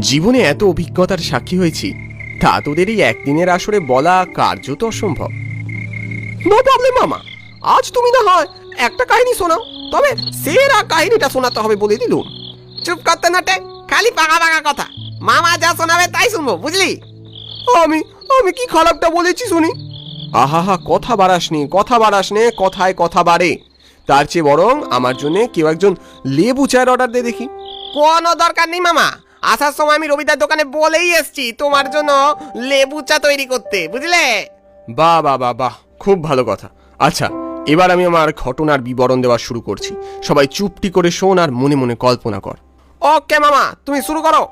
জীবনে এত অভিজ্ঞতার সাক্ষী হয়েছি, তা তোদের এই একদিনের আসরে বলা কার্যত অসম্ভব। নো প্রবলেম মামা। আজ তুমি না হয় একটা কাহিনী শোনাও, তবে সেরা কাহিনীটা শোনাতে হবে বলে দিলুম। চুপ করতে নাটে, খালি পাকা পাকা কথা। মামা যা শোনাবে তাই শুনব, বুঝলি? আমি আমি কি খারাপটা বলেছি শুনি? আহা কথা বাড়াসনি কথা বাড়াসনে কথায় কথা বাড়ে। তার চেয়ে বরং আমার জন্য কেউ একজন লেবু চায়ের অর্ডার দিয়ে দেখি। কোনো দরকার নেই, মামা। আসার সময় আমি রবিদার দোকানে বলেই এসছি তোমার জন্য লেবু চা তৈরি করতে বুঝলে? বাহ বাহ বাহ বাহ খুব ভালো কথা। আচ্ছা এবার আমি আমার ঘটনার বিবরণ দেওয়া শুরু করছি। সবাই চুপটি করে শোন আর মনে মনে কল্পনা কর। ওকে মামা তুমি শুরু করো।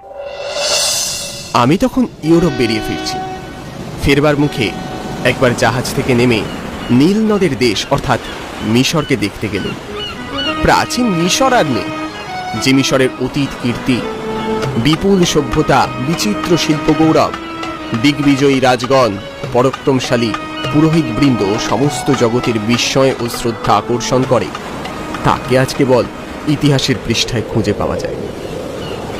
আমি তখন ইউরোপ বেরিয়ে ফিরছি। ফেরবার মুখে একবার জাহাজ থেকে নেমে নীল নদের দেশ অর্থাৎ মিশরকে দেখতে গেল প্রাচীন মিশর আর নেই যে মিশরের অতীত কীর্তি বিপুল সভ্যতা, বিচিত্র শিল্প গৌরব। দিগ্বিজয়ী রাজগণ, পরাক্রমশালী পুরোহিত বৃন্দ সমস্ত জগতের বিস্ময় ও শ্রদ্ধা আকর্ষণ করে। তাকে আজ কেবল ইতিহাসের পৃষ্ঠায় খুঁজে পাওয়া যায়।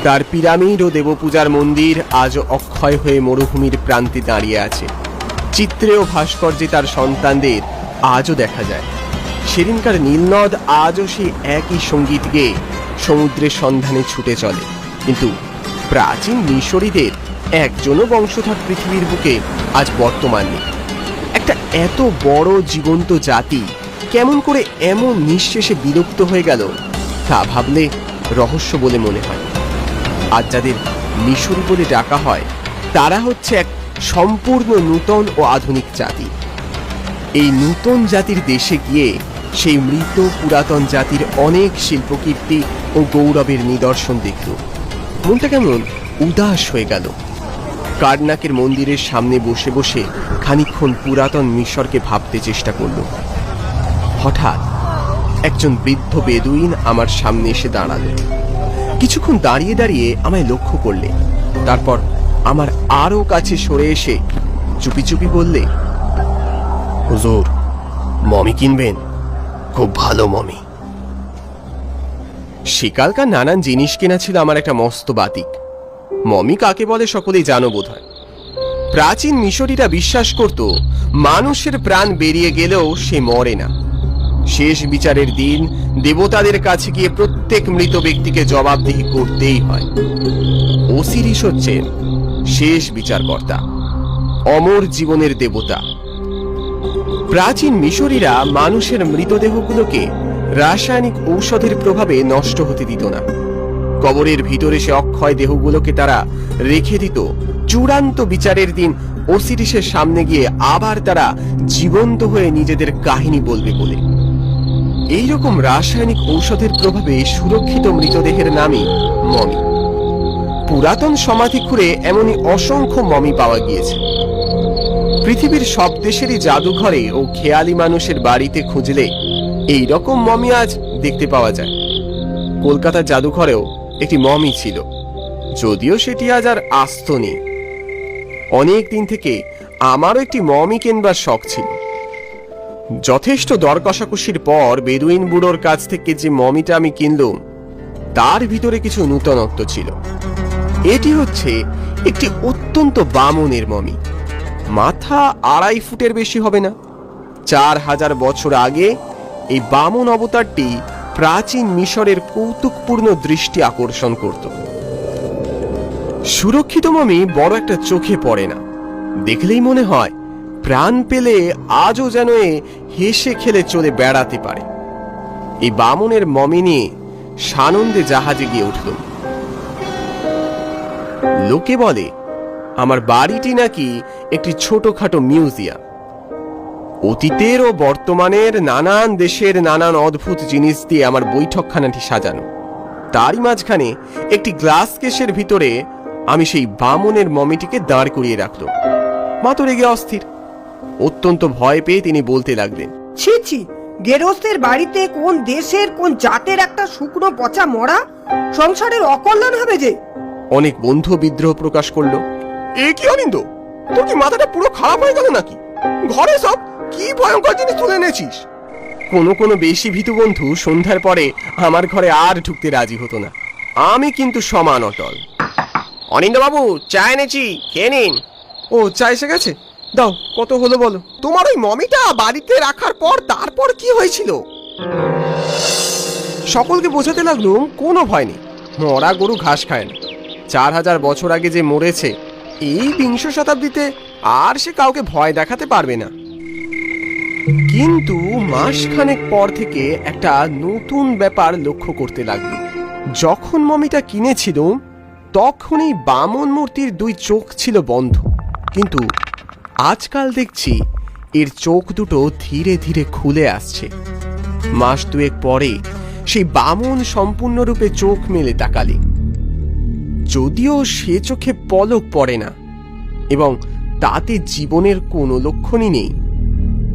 তার পিরামিড ও দেবপূজার মন্দির আজও অক্ষয় হয়ে মরুভূমির প্রান্তে দাঁড়িয়ে আছে। চিত্রে ও ভাস্কর্যে তার সন্তানদের আজও দেখা যায়। সেদিনকার নীলনদ আজও সেই একই সংগীত গেয়ে সমুদ্রের সন্ধানে ছুটে চলে। কিন্তু প্রাচীন মিশরীদের একজনও বংশধর পৃথিবীর বুকে আজ বর্তমান নেই। একটা এত বড় জীবন্ত জাতি কেমন করে এমন নিঃশেষে বিলুপ্ত হয়ে গেল তা ভাবলে রহস্য বলে মনে হয়। আজ যাদের মিশরি বলে ডাকা হয়, তারা হচ্ছে এক সম্পূর্ণ নূতন ও আধুনিক জাতি। এই নূতন জাতির দেশে গিয়ে সেই মৃত পুরাতন জাতির অনেক শিল্পকীর্তি ও গৌরবের নিদর্শন দেখল মনটা কেমন? উদাস হয়ে গেল। কার্নাকের মন্দিরের সামনে বসে বসে খানিকক্ষণ পুরাতন মিশরকে ভাবতে চেষ্টা করল। হঠাৎ একজন বৃদ্ধ বেদুইন আমার সামনে এসে দাঁড়াল। কিছুক্ষণ দাঁড়িয়ে দাঁড়িয়ে আমায় লক্ষ্য করলে। তারপর আমার আরও কাছে সরে এসে চুপি চুপি বললে, হুজুর, মমি কিনবেন? খুব ভালো মমি। সেকালকার নানান জিনিস কেনা ছিল আমার একটা মস্ত বাতিক। মমি কাকে বলে সকলেই জানো বোধ হয় প্রাচীন মিশরীরা বিশ্বাস করত, মানুষের প্রাণ বেরিয়ে গেলেও সে মরে না। শেষ বিচারের দিন দেবতাদের কাছে গিয়ে প্রত্যেক মৃত ব্যক্তিকে জবাবদিহি করতেই হয়। ওসিরিস হচ্ছেন শেষ বিচারকর্তা, অমর জীবনের দেবতা। প্রাচীন মিশরীরা মানুষের মৃতদেহগুলোকে রাসায়নিক ঔষধের প্রভাবে নষ্ট হতে দিত না। কবরের ভিতরে সে অক্ষয় দেহগুলোকে তারা রেখে দিত। চূড়ান্ত বিচারের দিন ওসিরিসের সামনে গিয়ে আবার তারা জীবন্ত হয়ে নিজেদের কাহিনী বলবে বলে। এইরকম রাসায়নিক ঔষধের প্রভাবে সুরক্ষিত মৃতদেহের নামই মমি। পুরাতন সমাধি খুঁড়ে এমনই অসংখ্য মমি পাওয়া গিয়েছে। পৃথিবীর সব দেশেরই জাদুঘরে ও খেয়ালি মানুষের বাড়িতে খুঁজলে এই রকম মমি আজ দেখতে পাওয়া যায়। কলকাতার জাদুঘরেও একটি মমি ছিল। যদিও সেটি আজ আর আস্ত নেই। অনেক দিন থেকে আমারও একটি মমি কেনবার শখ ছিল। যথেষ্ট দর কষাকষির পর বেদুইন বুড়োর কাছ থেকে যে মমিটা আমি কিনলুম, তার ভিতরে কিছু নূতনত্ব ছিল। এটি হচ্ছে একটি অত্যন্ত বামনের মমি। মাথা আড়াই ফুটের বেশি হবে না। চার হাজার বছর আগে এই বামন অবতারটি প্রাচীন মিশরের কৌতুকপূর্ণ দৃষ্টি আকর্ষণ করত। সুরক্ষিত মমি বড় একটা চোখে পড়ে না। দেখলেই মনে হয়, প্রাণ পেলে আজও যেন এ হেসে খেলে চলে বেড়াতে পারে। এই বামনের মমি নিয়ে সানন্দে জাহাজে গিয়ে উঠল। লোকে বলে, আমার বাড়িটি নাকি একটি ছোটখাটো মিউজিয়াম। অতীতের ও বর্তমানের নানান দেশের নানান অদ্ভুত জিনিস দিয়ে আমার বৈঠকখানাটি সাজানো। তারই মাঝখানে একটি গ্লাস কেসের ভিতরে আমি সেই বামনের মমিটিকে দাঁড় করিয়ে রাখল। মা তো রেগে অস্থির। অত্যন্ত ভয় পেয়ে তিনি বলতে লাগলেন ছি ছি গেরস্তের বাড়িতে কোন দেশের কোন জাতের একটা শুকনো পচা মরা সংসারের অকল্যাণ হবে যে? অনেক বন্ধু বিদ্রোহ প্রকাশ করল। এ কি অনিন্দ? তোর কি মাথাটা পুরো খারাপ হয়ে গেল নাকি? ঘরে সব কি ভয়ঙ্কর জিনিস তুলে এনেছিস? কোনো কোনো বেশি ভীতু বন্ধু সন্ধ্যার পরে আমার ঘরে আর ঢুকতে রাজি হতো না। আমি কিন্তু সমান অটল। অনিন্দবাবু চা এনেছি, খেয়ে নিন। ও, চা এসে গেছে? দাও, কত হলো বলো। তোমার ওই মমিটা বাড়িতে রাখার পর তারপর কি হয়েছিল? সকলকে বোঝাতে লাগলুম, কোনো ভয় নেই। মরা গরু ঘাস খায় না। চার হাজার বছর আগে যে মরেছে এই বিংশ শতাব্দীতে আর সে কাউকে ভয় দেখাতে পারবে না। কিন্তু মাসখানেক পর থেকে একটা নতুন ব্যাপার লক্ষ্য করতে লাগল। যখন মমিটা কিনেছিল, তখনই বামন মূর্তির দুই চোখ ছিল বন্ধ। কিন্তু আজকাল দেখছি এর চোখ দুটো ধীরে ধীরে খুলে আসছে। মাস দুয়েক পরে সেই বামন সম্পূর্ণরূপে চোখ মেলে তাকালে। যদিও সে চোখে পলক পড়ে না এবং তাতে জীবনের কোনো লক্ষণই নেই।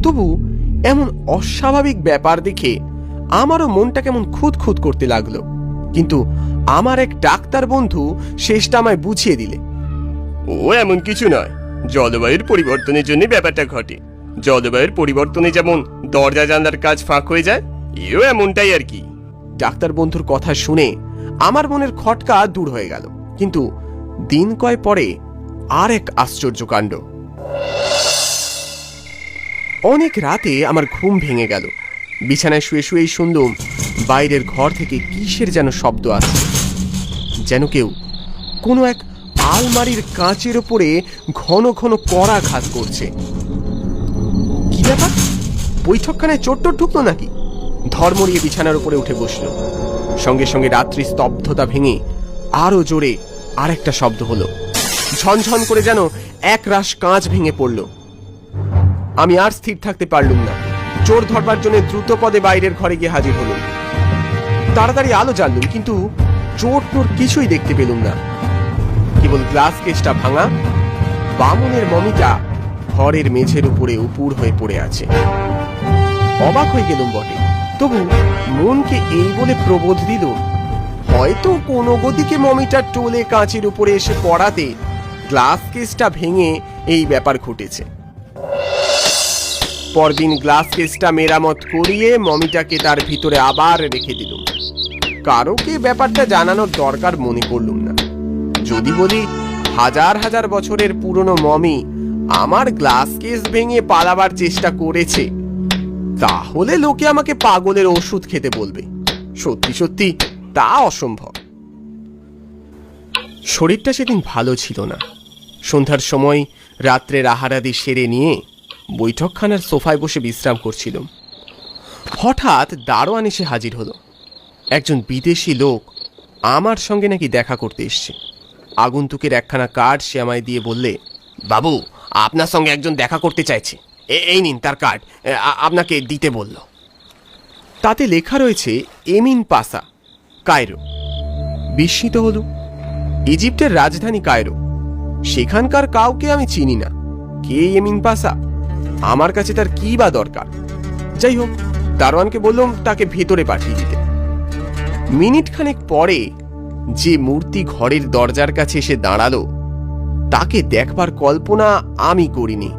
তবু এমন অস্বাভাবিক ব্যাপার দেখে আমারও মনটা কেমন খুদ খুদ করতে লাগল। কিন্তু আমার এক ডাক্তার বন্ধু শেষটা আমায় বুঝিয়ে দিলে। ও এমন কিছু নয়। জলবায়ুর পরিবর্তনের জন্য ব্যাপারটা ঘটে। জলবায়ুর পরিবর্তনে যেমন দরজা জানলার কাজ ফাঁক হয়ে যায় এও এমনটাই আর কি। ডাক্তার বন্ধুর কথা শুনে আমার মনের খটকা দূর হয়ে গেল। কিন্তু দিন কয় পরে আর এক আশ্চর্য কাণ্ড। অনেক রাতে আমার ঘুম ভেঙে গেল। বিছানায় শুয়ে শুয়েই শুনলুম বাইরের ঘর থেকে কিসের যেন শব্দ আসছে। যেন কেউ কোনো এক আলমারির কাঁচের ওপরে ঘন ঘন করাঘাত করছে। কি ব্যাপার? বৈঠকখানায় চোট টোট ঢুকলো নাকি? ধর্মরিয়ে বিছানার উপরে উঠে বসল। সঙ্গে সঙ্গে রাত্রি স্তব্ধতা ভেঙে আরও জোরে আরেকটা শব্দ হলো। ঝনঝন করে যেন এক রাশ কাঁচ ভেঙে পড়ল। আমি আর স্থির থাকতে পারলুম না। চোর ধরবার জন্য দ্রুত পদে বাইরের ঘরে গিয়ে হাজির হলুম। তাড়াতাড়ি আলো জানলুম কিন্তু চোর টোর কিছুই দেখতে পেলুম না। কেবল গ্লাস কেসটা ভাঙা, বামনের মমিটা ঘরের মেঝের উপরে উপুর হয়ে পড়ে আছে। অবাক হয়ে গেলুম বটে। তবু মনকে এই বলে প্রবোধ দিল হয়তো কোনো গতিকে মমিটার টোলে কাঁচের উপরে এসে পড়াতে গ্লাস কেসটা ভেঙে এই ব্যাপার ঘটেছে। পরদিন গ্লাস কেসটা মেরামত করিয়ে মমিটাকে তার ভিতরে আবার রেখে দিলুম। কারোকে ব্যাপারটা জানানোর দরকার মনে করলুম না। যদি বলি, হাজার হাজার বছরের পুরনো মমি আমার গ্লাস কেস ভেঙে পালাবার চেষ্টা করেছে, তাহলে লোকে আমাকে পাগলের ওষুধ খেতে বলবে। সত্যি সত্যি তা অসম্ভব। শরীরটা সেদিন ভালো ছিল না। সন্ধ্যার সময় রাত্রের আহারাদি সেরে নিয়ে বৈঠকখানার সোফায় বসে বিশ্রাম করছিলাম। হঠাৎ দারোয়ান এসে হাজির হলো। একজন বিদেশি লোক আমার সঙ্গে নাকি দেখা করতে এসছে। আগন্তুকের একখানা কার্ড সে আমায় দিয়ে বললে, বাবু, আপনার সঙ্গে একজন দেখা করতে চাইছে। এই নিন তার কার্ড। আপনাকে দিতে বলল। তাতে লেখা রয়েছে, এমিন পাসা। কায়রো। বিস্মিত হল। ইজিপ্টের রাজধানী কায়রো। সেখানকার কাউকে আমি চিনি না। কে এমিন পাসা? আমার কাছে তার কি বা দরকার? যাই হোক, দারোয়ানকে বললাম তাকে ভেতরে পাঠিয়ে দিতে। মিনিট খানেক পরে যে মূর্তি ঘরের দরজার কাছে এসে দাঁড়াল, তাকে দেখবার কল্পনা আমি করিনি।